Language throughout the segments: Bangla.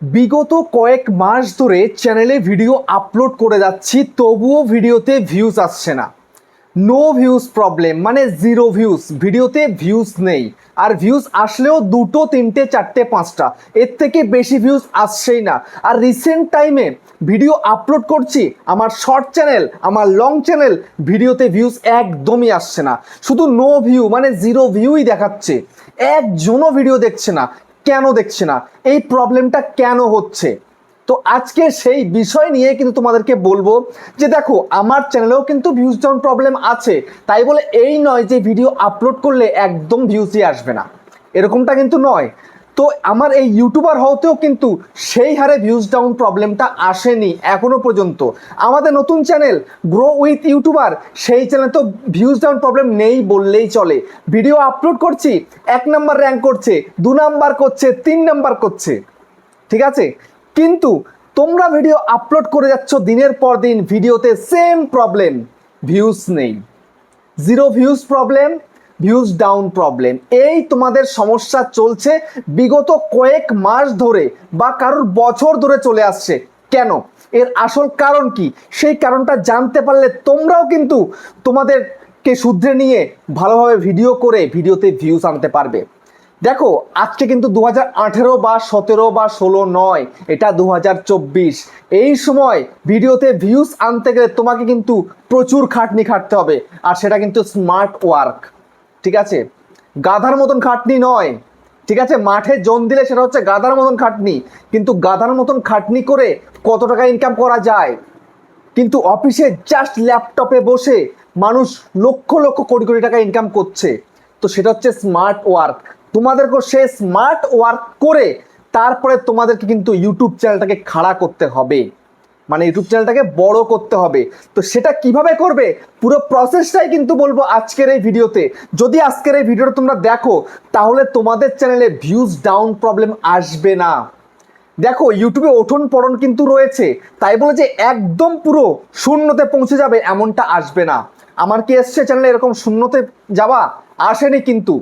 বিগত কয়েক মাস ধরে চ্যানেলে ভিডিও আপলোড করে যাচ্ছি, তবুও ভিডিওতে ভিউজ আসছে না। নো ভিউজ প্রবলেম মানে জিরো ভিউজ ভিডিওতে ভিউজ নেই। আর ভিউজ আসলেও দুটো, তিনটে, চারটে, পাঁচটা। এর থেকে বেশি ভিউজ আসছেই না। আর রিসেন্ট টাইমে ভিডিও আপলোড করছি, আমার শর্ট চ্যানেল আমার লং চ্যানেল ভিডিওতে ভিউজ একদমই আসছে না। শুধু নো ভিউ মানে জিরো ভিউই দেখাচ্ছে। একজনও ভিডিও দেখছে না। কেন দেখছে না? এই প্রবলেমটা কেন হচ্ছে? তো আজকে সেই বিষয় নিয়ে কিন্তু তোমাদেরকে বলব যে দেখো, আমার চ্যানেলেও কিন্তু ভিউজ ডাউন প্রবলেম আছে। তাই বলে এই নয় যে ভিডিও আপলোড করলে একদম ভিউজই আসবে না। এরকমটা কিন্তু নয়। তো আমার এই ইউটিউবার হওয়াতেও কিন্তু সেই হারে ভিউজ ডাউন প্রবলেমটা আসেনি এখনও পর্যন্ত। আমাদের নতুন চ্যানেল গ্রো উইথ ইউটিউবার সেই চ্যানেল তো ভিউজ ডাউন প্রবলেম নেই বললেই চলে। ভিডিও আপলোড করছি, এক নাম্বার র্যাঙ্ক করছে, দু নাম্বার করছে, তিন নাম্বার করছে। ঠিক আছে? কিন্তু তোমরা ভিডিও আপলোড করে যাচ্ছ দিনের পর দিন ভিডিওতে সেম প্রবলেম ভিউজ নেই। Zero views problem views down problem এই তোমাদের সমস্যা চলছে বিগত কয়েক মাস ধরে বা কারোর বছর ধরে চলে আসছে। কেন? এর আসল কারণ কি? সেই কারণটা জানতে পারলে তোমরাও কিন্তু তোমাদেরকে শুধরে নিয়ে ভালোভাবে ভিডিও করে ভিডিওতে ভিউজ আনতে পারবে। দেখো, আজকে কিন্তু দু হাজার আঠেরো বা সতেরো বা ষোলো নয়, এটা দু হাজার চব্বিশ। এই সময় ভিডিওতে ভিউজ আনতে গেলে তোমাকে কিন্তু প্রচুর খাটনি খাটতে হবে, আর সেটা কিন্তু স্মার্ট ওয়ার্ক ঠিক আছে? গাধার মতন খাটনি নয়। ঠিক আছে? মাঠে জন দিলে সেটা হচ্ছে গাধার মতন খাটনি। কিন্তু গাধার মতন খাটনি করে কত টাকা ইনকাম করা যায়? কিন্তু অফিসে জাস্ট ল্যাপটপে বসে মানুষ লক্ষ লক্ষ কোটি কোটি টাকা ইনকাম করছে। তো সেটা হচ্ছে স্মার্ট ওয়ার্ক তোমাদেরকে সে স্মার্ট ওয়ার্ক করে তারপরে তোমাদেরকে কিন্তু ইউটিউব চ্যানেলটাকে খাড়া করতে হবে। মানে ইউটিউব চ্যানেলটাকে বড় করতে হবে। তো সেটা কীভাবে করবে? পুরো প্রসেসটাই কিন্তু বলব আজকের এই ভিডিওতে। যদি আজকের এই ভিডিওটা তোমরা দেখো, তাহলে তোমাদের চ্যানেলে ভিউজ ডাউন প্রবলেম আসবে না। দেখো, ইউটিউবে ওঠন পড়ন কিন্তু রয়েছে। তাই বলে যে একদম পুরো শূন্যতে পৌঁছে যাবে এমনটা আসবে না। আমার কি এসছে চ্যানেলে এরকম শূন্যতে যাওয়া? আসেনি কিন্তু।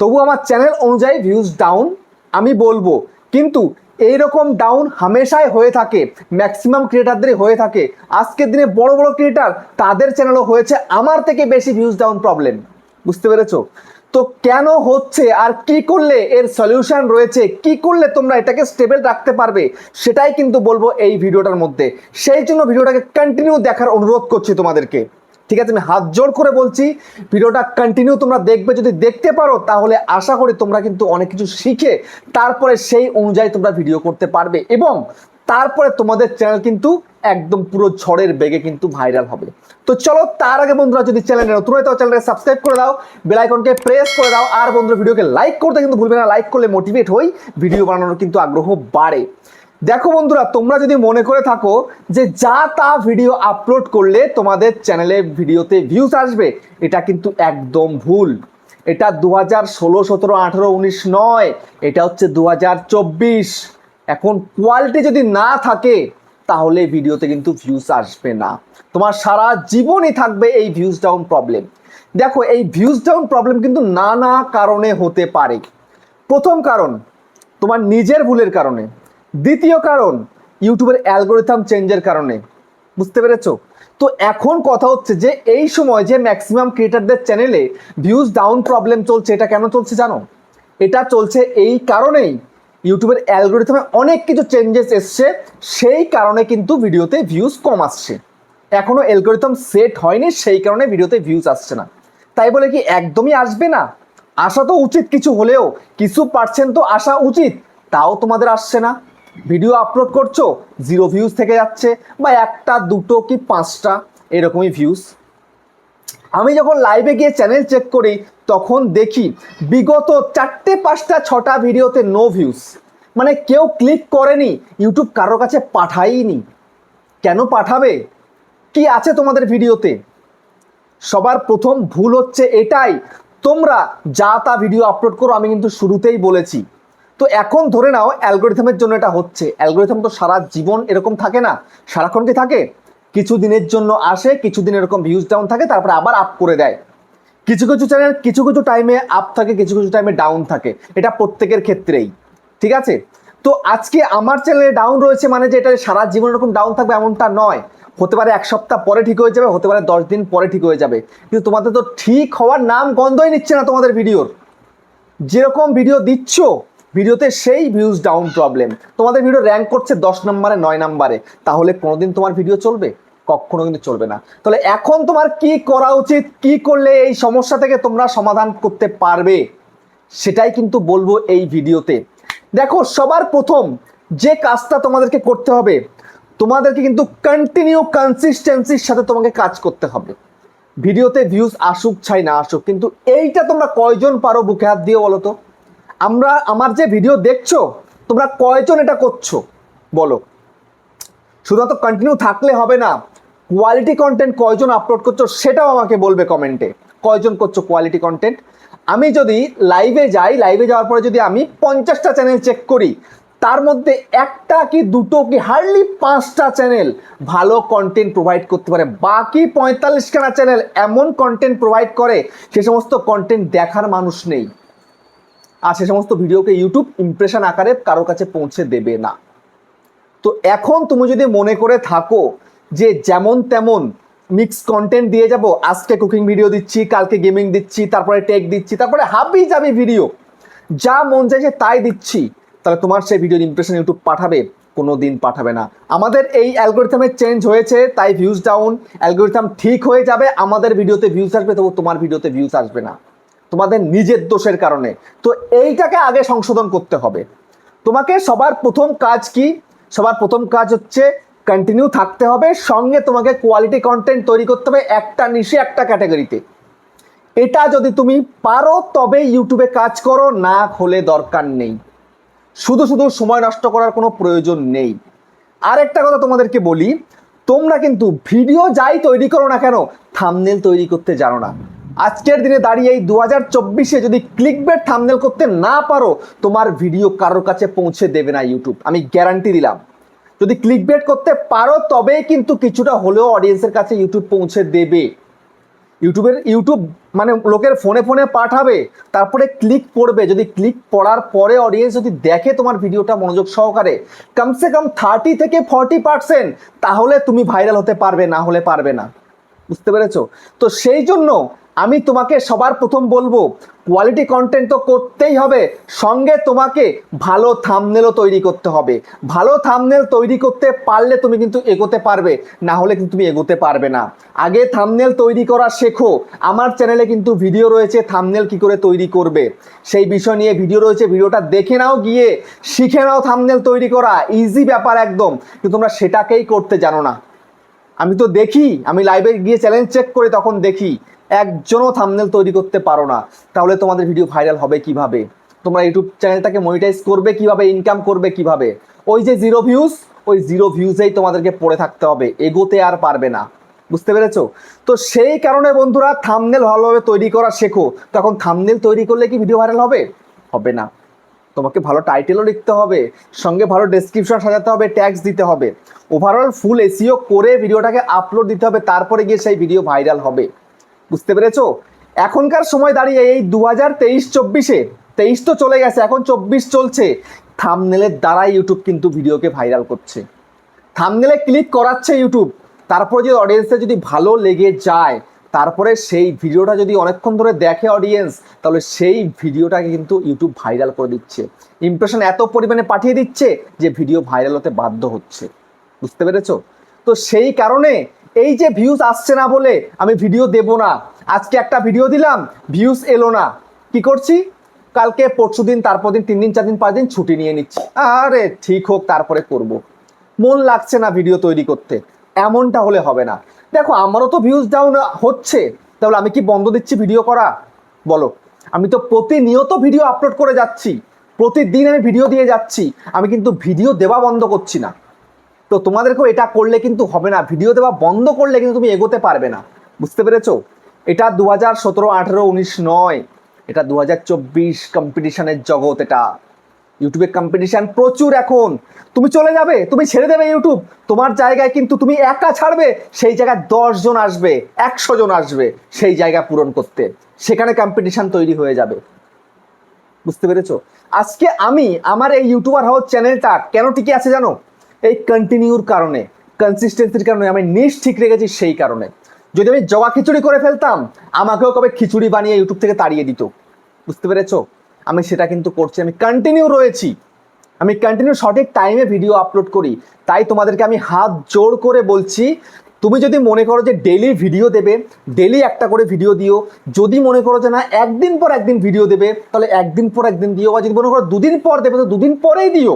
তবু আমার চ্যানেল অনুযায়ী ভিউজ ডাউন আমি বলব। কিন্তু এইরকম ডাউন হামেশাই হয়ে থাকে ম্যাক্সিমাম ক্রিয়েটারদেরই হয়ে থাকে। আজকের দিনে বড় বড় ক্রিয়েটার তাদের চ্যানেলও হয়েছে আমার থেকে বেশি ভিউজ ডাউন প্রবলেম বুঝতে পেরেছ? তো কেন হচ্ছে আর কি করলে এর সলিউশন রয়েছে? কি করলে তোমরা এটাকে স্টেবল রাখতে পারবে? সেটাই কিন্তু বলব এই ভিডিওটার মধ্যে। সেই জন্য ভিডিওটাকে কন্টিনিউ দেখার অনুরোধ করছি তোমাদেরকে। ঠিক আছে, আমি হাত জোর করে বলছি, ভিডিওটা কন্টিনিউ তোমরা দেখবে, যদি দেখতে পারো, তাহলে আশা করি তোমরা কিন্তু অনেক কিছু শিখে তারপরে সেই অনুযায়ী তোমরা ভিডিও করতে পারবে এবং তারপরে তোমাদের চ্যানেল কিন্তু একদম পুরো ঝড়ের বেগে কিন্তু ভাইরাল হবে। তো চলো, তার আগে বন্ধুরা যদি চ্যানেলে নতুন হয় তো চ্যানেলকে সাবস্ক্রাইব করে দাও বেল আইকনকে প্রেস করে দাও, আর বন্ধুরা ভিডিওকে লাইক করতে কিন্তু ভুলবে না লাইক করলে মোটিভেট হই ভিডিও বানানোর কিন্তু আগ্রহ বাড়ে। দেখো বন্ধুরা, তোমরা যদি মনে করে থাকো যে যা তা ভিডিও আপলোড করলে তোমাদের চ্যানেলে ভিডিওতে ভিউজ আসবে, এটা কিন্তু একদম ভুল। এটা দু হাজার ষোলো, সতেরো, আঠেরো, উনিশ, নয়, এটা হচ্ছে দু হাজার চব্বিশ। এখন কোয়ালিটি যদি না থাকে, তাহলে ভিডিওতে কিন্তু ভিউজ আসবে না। তোমার সারা জীবনই থাকবে এই ভিউজ ডাউন প্রবলেম দেখো, এই ভিউজ ডাউন প্রবলেম কিন্তু নানা কারণে হতে পারে। প্রথম কারণ, তোমার নিজের ভুলের কারণে। দ্বিতীয় কারণ ইউটিউবের অ্যালগোরিথাম চেঞ্জের কারণে। বুঝতে পেরেছ? তো এখন কথা হচ্ছে যে, এই সময় যে ম্যাক্সিমাম ক্রিয়েটারদের চ্যানেলে ভিউজ ডাউন প্রবলেম চলছে, এটা কেন চলছে জানো? এটা চলছে এই কারণেই ইউটিউবের অ্যালগোরিথমে অনেক কিছু চেঞ্জেস এসছে, সেই কারণে কিন্তু ভিডিওতে ভিউজ কম আসছে। এখনও অ্যালগোরিথম সেট হয়নি, সেই কারণে ভিডিওতে ভিউজ আসছে না। তাই বলে কি একদমই আসবে না? আসা তো উচিত কিছু হলেও, কিছু পার্সেন্ট তো আসা উচিত, তাও তোমাদের আসছে না। ভিডিও আপলোড করছ জিরো ভিউজ থেকে যাচ্ছে, বা একটা, দুটো কি পাঁচটা, এরকমই ভিউজ আমি যখন লাইভে গিয়ে চ্যানেল চেক করি, তখন দেখি বিগত চারটে, পাঁচটা, ছটা ভিডিওতে নো ভিউজ মানে কেউ ক্লিক করেনি ইউটিউব কারোর কাছে পাঠাইনি কেন পাঠাবে? কি আছে তোমাদের ভিডিওতে? সবার প্রথম ভুল হচ্ছে এটাই। তোমরা যা তা ভিডিও আপলোড করো, আমি কিন্তু শুরুতেই বলেছি। তো এখন ধরে নাও অ্যালগোরিথমের জন্য এটা হচ্ছে। অ্যালগোরিথম তো সারা জীবন এরকম থাকে না। সারাক্ষণ কি থাকে? কিছু দিনের জন্য আসে, কিছু দিন এরকম ভিউজ ডাউন থাকে, তারপরে আবার আপ করে দেয়। কিছু কিছু চ্যানেল কিছু কিছু টাইমে আপ থাকে, কিছু কিছু টাইমে ডাউন থাকে। এটা প্রত্যেকের ক্ষেত্রেই। ঠিক আছে? তো আজকে আমার চ্যানেলে ডাউন রয়েছে মানে যে এটা সারা জীবন এরকম ডাউন থাকবে এমনটা নয়। হতে পারে এক সপ্তাহ পরে ঠিক হয়ে যাবে, হতে পারে দশ দিন পরে ঠিক হয়ে যাবে। কিন্তু তোমাদের তো ঠিক হওয়ার নাম গন্ধই নিচ্ছে না তোমাদের ভিডিওর যেরকম ভিডিও দিচ্ছ ভিডিওতে সেই ভিউজ ডাউন প্রবলেম তোমাদের ভিডিও র্যাঙ্ক করছে দশ নম্বরে, নয় নম্বরে। তাহলে কোনোদিন তোমার ভিডিও চলবে? কখনো কিন্তু চলবে না। তাহলে এখন তোমার কি করা উচিত? কি করলে এই সমস্যা থেকে তোমরা সমাধান করতে পারবে? সেটাই কিন্তু বলব এই ভিডিওতে। দেখো, সবার প্রথম যে কাজটা তোমাদেরকে করতে হবে, তোমাদেরকে কিন্তু কন্টিনিউ কনসিস্টেন্সির সাথে তোমাকে কাজ করতে হবে। ভিডিওতে ভিউজ আসুক চাই না আসুক, কিন্তু এইটা তোমরা কয়জন পারো বুকে হাত দিয়ে বলো তো? আমরা আমার যে ভিডিও দেখছ, তোমরা কয়জন এটা করছ? বলো। শুধুমাত্র কন্টিনিউ থাকলে হবে না কোয়ালিটি কন্টেন্ট কয়জন আপলোড করছ সেটাও আমাকে বলবে কমেন্টে কয়জন করছ কোয়ালিটি কন্টেন্ট আমি যদি লাইভে যাই লাইভে যাওয়ার পরে যদি আমি পঞ্চাশটা চ্যানেল চেক করি, তার মধ্যে একটা কি দুটো কি হার্ডলি পাঁচটা চ্যানেল ভালো কন্টেন্ট প্রোভাইড করতে পারে। বাকি পঁয়তাল্লিশখানা চ্যানেল এমন কন্টেন্ট প্রোভাইড করে সে সমস্ত কন্টেন্ট দেখার মানুষ নেই। আর সে সমস্ত ভিডিওকে ইউটিউব ইমপ্রেশন আকারে কারও কাছে পৌঁছে দেবে না। তো এখন তুমি যদি মনে করে থাকো যে যেমন তেমন মিক্স কন্টেন্ট দিয়ে যাব, আজকে কুকিং ভিডিও দিচ্ছি, কালকে গেমিং দিচ্ছি, তারপরে টেক দিচ্ছি, তারপরে হাবি যাবি ভিডিও যা মন চাইছে তাই দিচ্ছি, তাহলে তোমার সেই ভিডিওর ইমপ্রেশন ইউটিউব পাঠাবে কোনো দিন পাঠাবে না। আমাদের এই অ্যালগোরিথামের চেঞ্জ হয়েছে, তাই ভিউজ ডাউন অ্যালগোরিথম ঠিক হয়ে যাবে, আমাদের ভিডিওতে ভিউজ আসবে, তবু তোমার ভিডিওতে ভিউজ আসবে না। তোমাদের নিজের দোষের কারণে। তো এইটাকে আগে সংশোধন করতে হবে। তোমাকে সবার প্রথম কাজ কি? সবার প্রথম কাজ হচ্ছে কন্টিনিউ থাকতে হবে, সঙ্গে তোমাকে কোয়ালিটি কন্টেন্ট তৈরি করতে হবে একটা নিশে একটা ক্যাটাগরিতে এটা যদি তুমি পারো তবে ইউটিউবে কাজ করো, না হলে দরকার নেই। শুধু শুধু সময় নষ্ট করার কোনো প্রয়োজন নেই। আরেকটা কথা তোমাদেরকে বলি, তোমরা কিন্তু ভিডিও যাই তৈরি করো না কেন থামনেল তৈরি করতে জানো না। আজকের দিনে দাঁড়িয়ে এই দু হাজার চব্বিশে যদি ক্লিকবেট থামনেল করতে না পারো, তোমার ভিডিও কারোর কাছে পৌঁছে দেবে না ইউটিউব আমি গ্যারান্টি দিলাম। যদি ক্লিক ক্লিকবেট করতে পারো, তবেই কিন্তু কিছুটা হলেও অডিয়েন্সের কাছে ইউটিউব পৌঁছে দেবে। ইউটিউবের ইউটিউব মানে লোকের ফোনে ফোনে পাঠাবে, তারপরে ক্লিক পড়বে যদি ক্লিক পড়ার পরে অডিয়েন্স যদি দেখে তোমার ভিডিওটা মনোযোগ সহকারে, কমসে কম থার্টি থেকে ফর্টি পার্সেন্ট তাহলে তুমি ভাইরাল হতে পারবে, না হলে পারবে না। বুঝতে পেরেছ? তো সেই জন্য আমি তোমাকে সবার প্রথম বলব কোয়ালিটি কন্টেন্ট তো করতেই হবে, সঙ্গে তোমাকে ভালো থামনেলও তৈরি করতে হবে। ভালো থামনেল তৈরি করতে পারলে তুমি কিন্তু এগোতে পারবে, না হলে কিন্তু তুমি এগোতে পারবে না। আগে থামনেল তৈরি করা শেখো, আমার চ্যানেলে কিন্তু ভিডিও রয়েছে থামনেল কি করে তৈরি করবে। সেই বিষয় নিয়ে ভিডিও রয়েছে ভিডিওটা দেখে নাও গিয়ে, শিখে নাও থামনেল তৈরি করা ইজি ব্যাপার একদম, কিন্তু তোমরা সেটাকেই করতে জানো না। আমি তো দেখি, আমি লাইভে গিয়ে চ্যালেঞ্জ চেক করে তখন দেখি। একজনও থামনেল তৈরি করতে পারো না। তাহলে তোমাদের ভিডিও ভাইরাল হবে কীভাবে? তোমরা ইউটিউব চ্যানেলটাকে মনিটাইজ করবে কীভাবে? ইনকাম করবে কীভাবে? ওই যে জিরো ভিউজ ওই জিরো ভিউজেই তোমাদেরকে পড়ে থাকতে হবে। এগোতে আর পারবে না। বুঝতে পেরেছ? তো সেই কারণে বন্ধুরা থামনেল ভালোভাবে তৈরি করা শেখো। তখন থামনেল তৈরি করলে কি ভিডিও ভাইরাল হবে? হবে না। তোমাকে ভালো টাইটেলও লিখতে হবে, সঙ্গে ভালো ডেসক্রিপশন সাজাতে হবে ট্যাক্স দিতে হবে। ওভারঅল ফুল এসিও করে ভিডিওটাকে আপলোড দিতে হবে, তারপরে গিয়ে সেই ভিডিও ভাইরাল হবে। বুঝতে পেরেছ? এখনকার সময় দাঁড়িয়ে এই দু হাজার তেইশ চব্বিশে, তেইশ তো চলে গেছে, এখন চব্বিশ চলছে। থামনেলের দ্বারাই ইউটিউব কিন্তু ভিডিওকে ভাইরাল করছে। থামনেলে ক্লিক করাচ্ছে ইউটিউব তারপরে যদি অডিয়েন্সের যদি ভালো লেগে যায়, তারপরে সেই ভিডিওটা যদি অনেকক্ষণ ধরে দেখে অডিয়েন্স তাহলে সেই ভিডিওটাকে কিন্তু ইউটিউব ভাইরাল করে দিচ্ছে। ইমপ্রেশন এত পরিমাণে পাঠিয়ে দিচ্ছে যে ভিডিও ভাইরাল হতে বাধ্য হচ্ছে। বুঝতে পেরেছ? তো সেই কারণে এই যে ভিউজ আসছে না বলে আমি ভিডিও দেব না। আজকে একটা ভিডিও দিলাম ভিউজ এলো না। কি করছি? কালকে, পরশু দিন, তারপর দিন, তিন দিন, চার দিন, পাঁচ দিন ছুটি নিয়ে নিচ্ছি। আরে ঠিক হোক, তারপরে করব। মন লাগছে না ভিডিও তৈরি করতে। এমনটা হলে হবে না। দেখো, আমারও তো ভিউজ ডাউন হচ্ছে। তাহলে আমি কি বন্ধ দিচ্ছি ভিডিও করা? বলো। আমি তো প্রতিনিয়ত ভিডিও আপলোড করে যাচ্ছি। প্রতিদিন আমি ভিডিও দিয়ে যাচ্ছি। আমি কিন্তু ভিডিও দেওয়া বন্ধ করছি না। তো তোমাদেরকেও এটা করলে কিন্তু হবে না। ভিডিও দেওয়া বন্ধ করলে কিন্তু তুমি এগোতে পারবে না। বুঝতে পেরেছ? এটা দু হাজার সতেরো, আঠেরো, উনিশ, নয়। এটা দু হাজার চব্বিশ কম্পিটিশনের জগৎ এটা। ইউটিউবে কম্পিটিশন প্রচুর এখন। তুমি চলে যাবে, তুমি ছেড়ে দেবে ইউটিউব তোমার জায়গায় কিন্তু তুমি একা ছাড়বে, সেই জায়গায় জন আসবে, একশো জন আসবে, সেই জায়গা পূরণ করতে। সেখানে কম্পিটিশন তৈরি হয়ে যাবে। বুঝতে পেরেছ? আজকে আমি, আমার এই ইউটিউবার হাউস চ্যানেলটা কেন টিকে আছে জানো? এই কন্টিনিউর কারণে কনসিস্টেন্সির কারণে আমি নিজ ঠিক রেখেছি সেই কারণে। যদি আমি জগা খিচুড়ি করে ফেলতাম, আমাকেও কবে খিচুড়ি বানিয়ে ইউটিউব থেকে তাড়িয়ে দিত। বুঝতে পেরেছ? আমি সেটা কিন্তু করছি, আমি কন্টিনিউ রয়েছি। আমি কন্টিনিউ সঠিক টাইমে ভিডিও আপলোড করি। তাই তোমাদেরকে আমি হাত জোড় করে বলছি, তুমি যদি মনে করো যে ডেলি ভিডিও দেবে ডেলি একটা করে ভিডিও দিও, যদি মনে করো যে না, একদিন পর একদিন ভিডিও দেবে, তাহলে একদিন পর একদিন দিও, বা যদি মনে করো দুদিন পর দেবে, তো দুদিন পরেই দিও।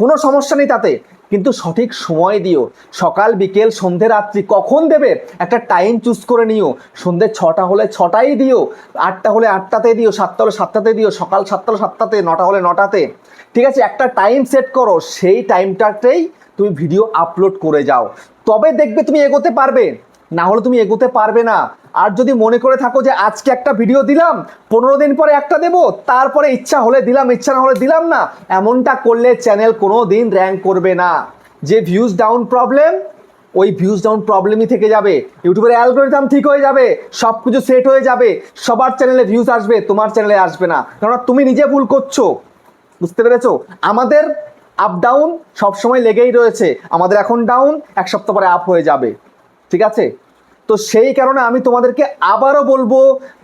কোনো সমস্যা নেই তাতে। কিন্তু সঠিক সময় দিও। সকাল, বিকেল, সন্ধে, রাত্রি কখন দেবে? একটা টাইম চুজ করে নিও। সন্ধে ছটা হলে ছটাই দিও। আটটা হলে আটটাতে দিও। সাতটা হলে সাতটাতে দিও। সকাল সাতটা হলে সাতটাতে, নটা হলে নটাতে। ঠিক আছে, একটা টাইম সেট করো। সেই টাইমটাতেই তুমি ভিডিও আপলোড করে যাও। তবে দেখবে তুমি এগোতে পারবে। না হলে তুমি এগোতে পারবে না। আর যদি মনে করে থাকো যে আজকে একটা ভিডিও দিলাম, পনেরো দিন পরে একটা দেবো, তারপরে ইচ্ছা হলে দিলাম, ইচ্ছা না হলে দিলাম না, এমনটা করলে চ্যানেল কোনো দিন র্যাঙ্ক করবে না। যে ভিউজ ডাউন প্রবলেম ওই ভিউজ ডাউন প্রবলেমই থেকে যাবে। ইউটিউবের অ্যালগোরিদম ঠিক হয়ে যাবে সব কিছু সেট হয়ে যাবে, সবার চ্যানেলে ভিউজ আসবে, তোমার চ্যানেলে আসবে না। কারণ তুমি নিজে ভুল করছ। বুঝতে পেরেছ? আমাদের আপ ডাউন সবসময় লেগেই রয়েছে। আমাদের এখন ডাউন এক সপ্তাহ পরে আপ হয়ে যাবে। ঠিক আছে? তো সেই কারণে আমি তোমাদেরকে আবারও বলব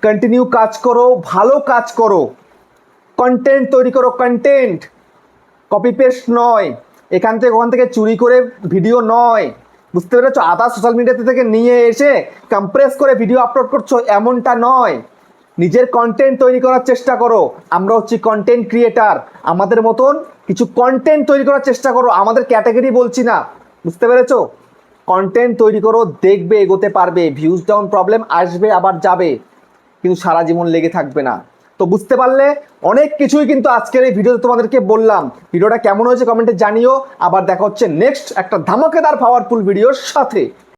কন্টিনিউ কাজ করো, ভালো কাজ করো। কন্টেন্ট তৈরি করো কন্টেন্ট কপি পেস্ট নয়। এখান থেকে ওখান থেকে চুরি করে ভিডিও নয়। বুঝতে পেরেছ? আধা সোশ্যাল মিডিয়াতে থেকে নিয়ে এসে কম্প্রেস করে ভিডিও আপলোড করছ, এমনটা নয়। নিজের কন্টেন্ট তৈরি করার চেষ্টা করো। আমরা হচ্ছি কন্টেন্ট ক্রিয়েটার আমাদের মতন কিছু কন্টেন্ট তৈরি করার চেষ্টা করো। আমাদের ক্যাটাগরি বলছি না। বুঝতে পেরেছ? কন্টেন্ট তৈরি করো, দেখবে, এগোতে পারবে ভিউজ ডাউন প্রবলেম আসবে, আবার যাবে। কিন্তু সারা জীবন লেগে থাকবে না। তো বুঝতে পারলে অনেক কিছুই কিন্তু আজকের এই ভিডিওতে তোমাদেরকে বললাম। ভিডিওটা কেমন হয়েছে কমেন্টে জানিও। আবার দেখা হচ্ছে নেক্সট একটা ধামাকেদার পাওয়ারফুল ভিডিওর সাথে।